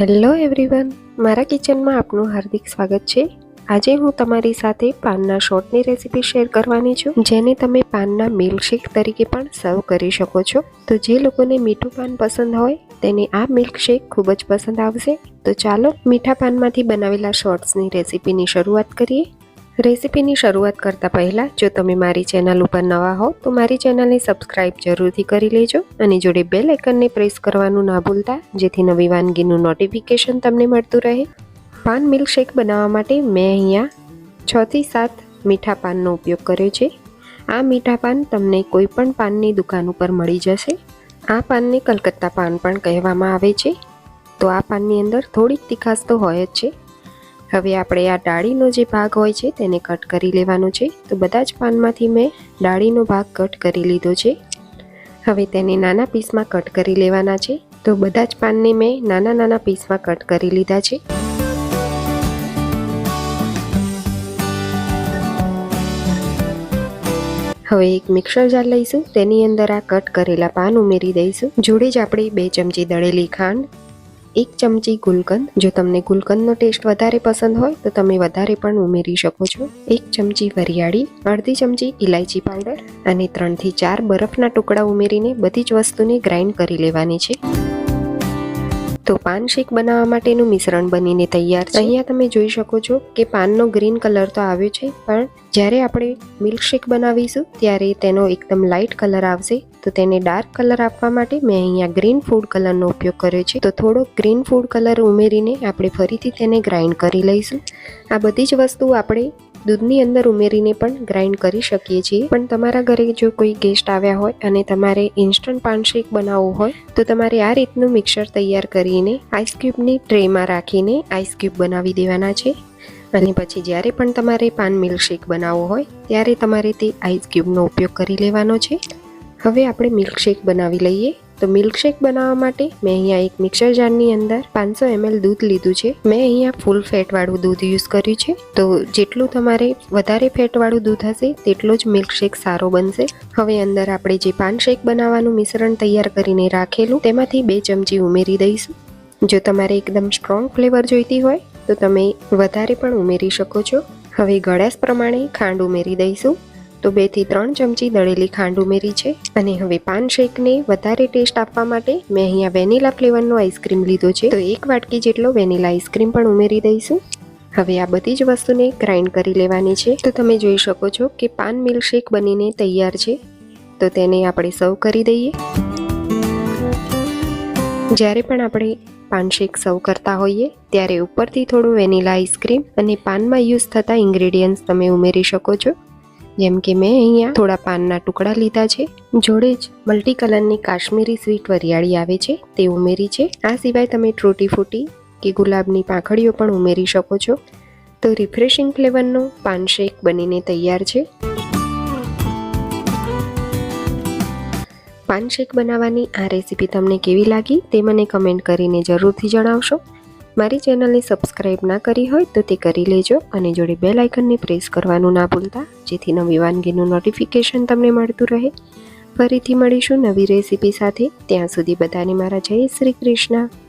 Hello everyone મારા કિચનમાં આપનું હાર્દિક સ્વાગત છે. આજે હું તમારી સાથે પાનના શોર્ટની રેસીપી શેર કરવાની છું, જેને તમે પાનના મિલ્કશેક તરીકે પણ સર્વ કરી શકો છો. તો જે લોકોને મીઠું પાન પસંદ હોય, તેને આ મિલ્કશેક ખૂબ જ પસંદ આવશે. તો ચાલો મીઠા પાનમાંથી બનાવેલા શોર્ટ્સની રેસીપીની શરૂઆત કરીએ. રેસીપીની શરૂઆત કરતાં પહેલાં, જો તમે મારી ચેનલ ઉપર નવા હો, તો મારી ચેનલને સબસ્ક્રાઇબ જરૂરથી કરી લેજો અને જોડે બેલ આઇકનને પ્રેસ કરવાનું ના ભૂલતા, જેથી નવી વાનગીનું નોટિફિકેશન તમને મળતું રહે. પાન મિલ્કશેક બનાવવા માટે મેં અહીંયા છથી સાત મીઠા પાનનો ઉપયોગ કર્યો છે. આ મીઠા પાન તમને કોઈપણ પાનની દુકાન ઉપર મળી જશે. આ પાનને કલકત્તા પાન પણ કહેવામાં આવે છે. તો આ પાનની અંદર થોડીક તીખાશ તો હોય જ છે. હવે આપણે આ ડાળીનો જે ભાગ હોય છે તેને કટ કરી લેવાનો છે. તો બધા જ પાનમાંથી મેં ડાળીનો ભાગ કટ કરી લીધો છે. હવે તેને નાના પીસમાં કટ કરી લેવાના છે. તો બધા જ પાનને મેં નાના નાના પીસમાં કટ કરી લીધા છે. હવે એક મિક્સર જાર લઈશું. તેની અંદર આ કટ કરેલા પાન ઉમેરી દઈશું. જોડે જ આપણે બે ચમચી દળેલી ખાંડ એક ચમચી ગુલકંદ. જો તમને ગુલકંદનો ટેસ્ટ વધારે પસંદ હોય, તો તમે વધારે પણ ઉમેરી શકો છો. એક ચમચી વરિયાળી, અડધી ચમચી ઇલાયચી પાવડર અને ત્રણથી ચાર બરફના ટુકડા ઉમેરીને બધી જ વસ્તુને ગ્રાઇન્ડ કરી લેવાની છે. તો પાન શેક બનાવવા માટેનું મિશ્રણ બનીને તૈયાર છે. અહીંયા તમે જોઈ શકો છો કે પાનનો ગ્રીન કલર તો આવ્યો છે, પણ જ્યારે આપણે મિલ્કશેક બનાવીશું, ત્યારે તેનો એકદમ લાઇટ કલર આવશે તો તેને ડાર્ક કલર આપવા માટે મેં અહીંયા ગ્રીન ફૂડ કલરનો ઉપયોગ કર્યો છે. તો થોડો ગ્રીન ફૂડ કલર ઉમેરીને આપણે ફરીથી તેને ગ્રાઇન્ડ કરી લઈશું. આ બધી જ વસ્તુ આપણે દૂધની અંદર ઉમેરીને પણ ગ્રાઇન્ડ કરી શકીએ છીએ. પણ તમારા ઘરે જો કોઈ ગેસ્ટ આવ્યા હોય અને તમારે ઇન્સ્ટન્ટ પાન શેક બનાવવું હોય, તો તમારે આ રીતનું મિક્સર તૈયાર કરીને આઈસ ક્યુબની ટ્રેમાં રાખીને આઈસ ક્યુબ બનાવી દેવાના છે. અને પછી જ્યારે પણ તમારે પાન મિલ્કશેક બનાવવો હોય, ત્યારે તમારે તે આઈસ ક્યુબનો ઉપયોગ કરી લેવાનો છે. હવે આપણે મિલ્કશેક બનાવી લઈએ. તો મિલ્કશેક બનાવવા માટે મેં અહીંયા એક મિક્સર જારની અંદર પાંચસો એમએલ દૂધ લીધું છે. મેં અહીંયા ફૂલ ફેટવાળું દૂધ યુઝ કર્યું છે. તો જેટલું તમારે વધારે ફેટવાળું દૂધ હશે, તેટલો જ મિલ્કશેક સારો બનશે. હવે અંદર આપણે જે પાન શેક બનાવવાનું મિશ્રણ તૈયાર કરીને રાખેલું, તેમાંથી બે ચમચી ઉમેરી દઈશું. જો તમારે એકદમ સ્ટ્રોંગ ફ્લેવર જોઈતી હોય, તો તમે વધારે પણ ઉમેરી શકો છો. હવે ગળાશ પ્રમાણે ખાંડ ઉમેરી દઈશું. તો બેથી ત્રણ ચમચી દળેલી ખાંડ ઉમેરી છે અને હવે પાન શેકને વધારે ટેસ્ટ આપવા માટે મેં અહીંયા વેનીલા ફ્લેવરનો આઈસ્ક્રીમ લીધો છે. તો એક વાટકી જેટલો વેનીલા આઈસ્ક્રીમ પણ ઉમેરી દઈશું. હવે આ બધી જ વસ્તુને ગ્રાઇન્ડ કરી લેવાની છે. તો તમે જોઈ શકો છો કે પાન મિલ્કશેક બનીને તૈયાર છે. તો તેને આપણે સર્વ કરી દઈએ. જ્યારે પણ આપણે પાન શેક સર્વ કરતા હોઈએ, ત્યારે ઉપરથી થોડું વેનીલા આઈસ્ક્રીમ અને પાનમાં યુઝ થતા ઇન્ગ્રેડિયન્ટ્સ તમે ઉમેરી શકો છો. જેમ કે મેં અહીંયા થોડા પાનના ટુકડા લીધા છે. જોડે જ મલ્ટી કલરની કાશ્મીરી સ્વીટ વરિયાળી આવે છે, તે ઉમેરી છે. આ સિવાય તમે ટ્રોટી ફૂટી કે ગુલાબની પાંખડીઓ પણ ઉમેરી શકો છો. તો રિફ્રેશિંગ ફ્લેવરનો પાન શેક બનીને તૈયાર છે. પાન શેક બનાવવાની આ રેસીપી તમને કેવી લાગી તે મને કમેન્ટ કરીને જરૂરથી જણાવશો. મારી ચેનલને સબસ્ક્રાઈબ ના કરી હોય તો તે કરી લેજો અને જોડે બે આઇકનને પ્રેસ કરવાનું ના ભૂલતા, જેથી નવી વાનગીનું નોટિફિકેશન તમને મળતું રહે. ફરીથી મળીશું નવી રેસીપી સાથે. ત્યાં સુધી બધાને મારા જય શ્રી કૃષ્ણ.